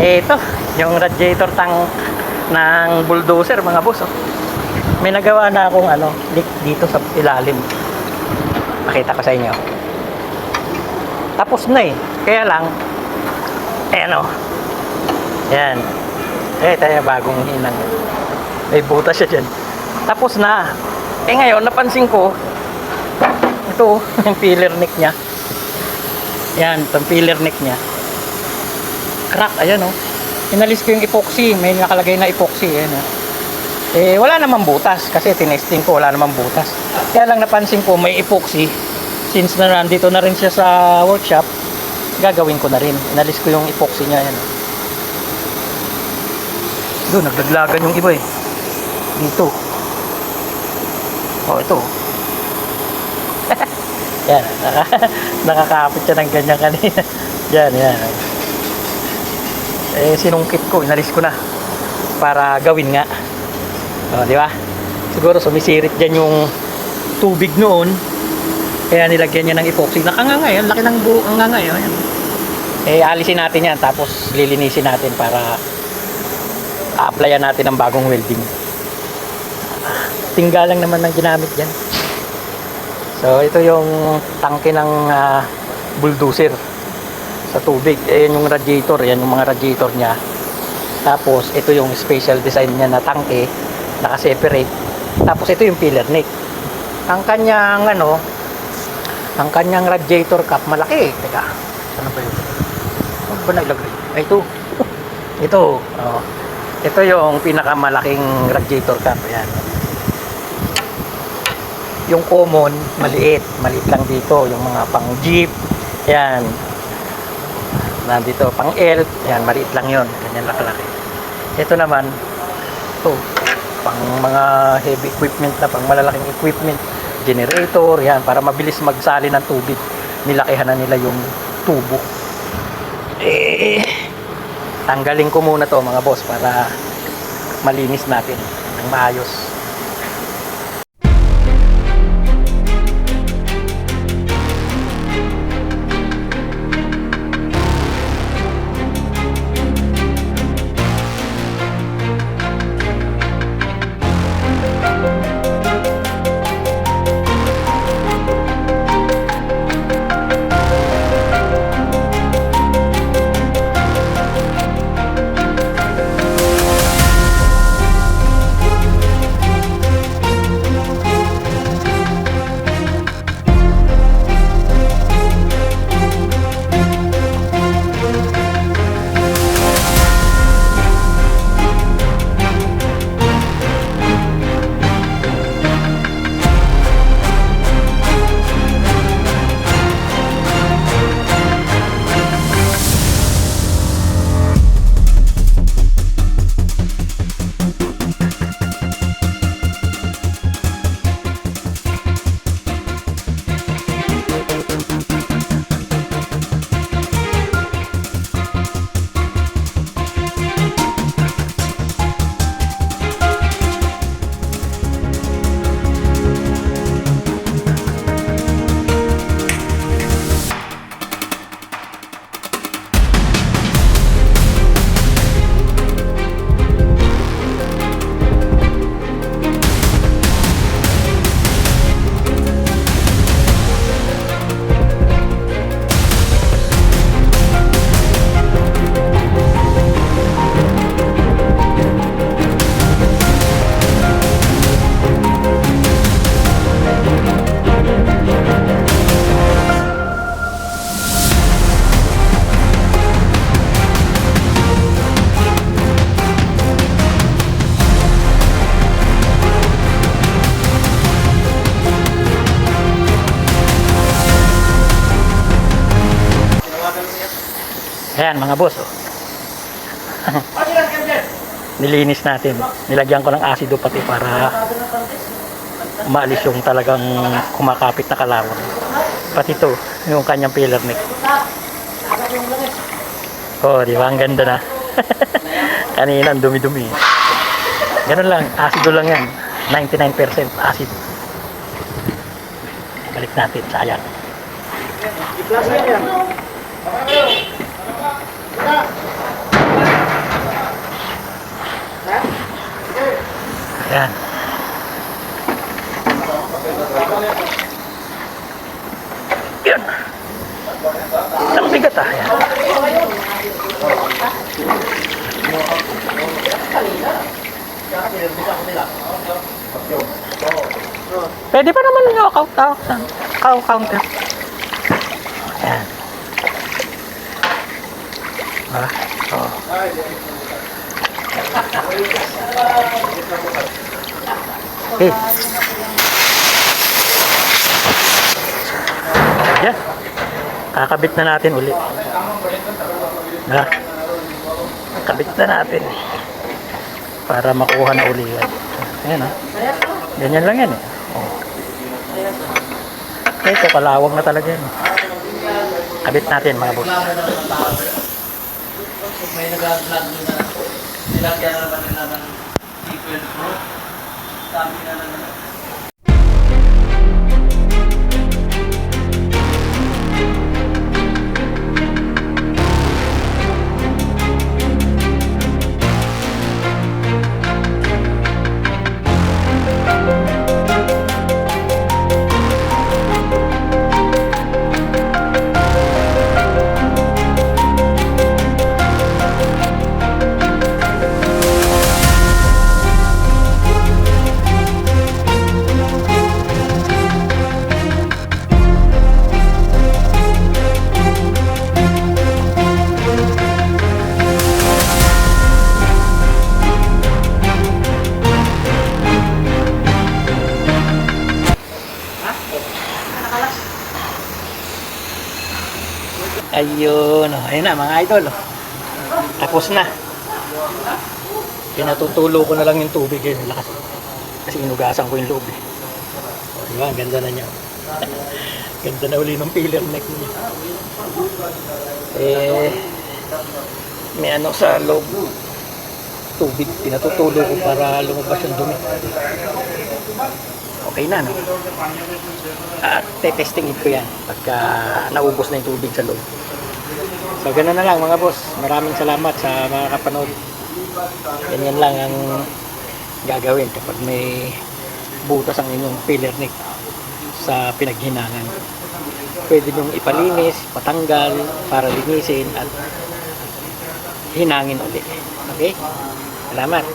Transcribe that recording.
Eh, ito, yung radiator tank ng bulldozer, mga boss. Oh. May nagawa na akong ano, leak dito sa ilalim. Pakita ko sa inyo. Tapos na eh. Kaya lang, eh ano, yan. Eh, tayo bagong hinang. May butas siya dyan. Tapos na. Eh ngayon, napansin ko, ito, yung filler neck niya. Yan, itong filler neck niya. Crack, ayan oh. Inalis ko yung epoxy. May nakalagay na epoxy. Ayan oh. Eh, wala namang butas. Kasi tinesting ko, wala namang butas. Kaya lang napansin ko, may epoxy. Since na nandito na rin siya sa workshop, gagawin ko na rin. Inalis ko yung epoxy niya. Ayan oh. Doon, nagdaglagan yung iba eh. Dito. Oh, ito. yan. naka- Nakakapit siya ng ganyan kanina. yan, yan. Eh, sinungkit ko. Inalis ko na. Para gawin nga. O, di ba? Siguro sumisirit dyan yung tubig noon. Kaya nilagyan niya ng epoxy. Nakangangay. Ang laki ng buo. Ang ngangay. Oh, yan. Eh, alisin natin yan. Tapos lilinisin natin para a-applyan natin ng bagong welding. Tingga lang naman ang ginamit dyan. So, ito yung tangke ng ah, bulldozer sa tubig. Ayan yung radiator. Ayan yung mga radiator niya. Tapos, ito yung special design niya na tangke. Naka-separate. Tapos, ito yung pillar neck. Ang kanyang, ano, ang kanyang radiator cap, malaki. Teka, ano ba yun? Ano ba nailagay? Ay, ito. ito. Oh. Ito yung pinakamalaking radiator cap. Ayan. Yung common, maliit. Maliit lang dito. Yung mga pang jeep. Ayan. Nandito, pang L. Ayan, maliit lang yon Ganyan lang kalaki. Ito naman, ito. Pang mga heavy equipment na, pang malalaking equipment. Generator, yan. Para mabilis magsali ng tubig. Nilakihan na nila yung tubo. Eh, tanggalin ko muna to mga boss para malinis natin ng maayos. Ayan mga boss. Oh. Nilinis natin. Nilagyan ko ng asido pati para maalis yung talagang kumakapit na kalawang. Pati ito, yung kanyang pillar neck. Oh, di ba? Ang ganda na. Kanina, dumi-dumi. Ganun lang, asido lang yan. 99% acid. Balik natin, sayang. Yan. Yan. Ang bigat ah. Yan. Pwede pa naman yung counter. Ayan. Ah, oh. Okay. Yan. Kakabit na natin uli. Na. Kabit na natin. Para makuha na uli yan. Ayan ah. Ganyan lang yan eh. Oh. Ito, kalawang na talaga yan. Kabit natin mga boss. May nag-vlog na nilagyan na naman nila ng sequence mo. Sabi na Ayun, oh. ayun na mga idol. oh. Tapos na. Pinatutulo ko na lang yung tubig yun. Lakas. Kasi inugasan ko yung loob eh. Diba? Ang ganda na niya. ganda na uli ng pillar neck niya. Eh, may ano sa loob tubig. Pinatutulo ko para lumabas yung dumi. Okay na, no? At te-testingin ko yan pagka naubos na yung tubig sa loob. So, ganun na lang mga boss. Maraming salamat sa mga kapanood. Ganyan lang ang gagawin kapag may butas ang inyong pillar neck sa pinaghinangan. Pwede nyo ipalinis, patanggal, para linisin at hinangin ulit. Okay? Salamat.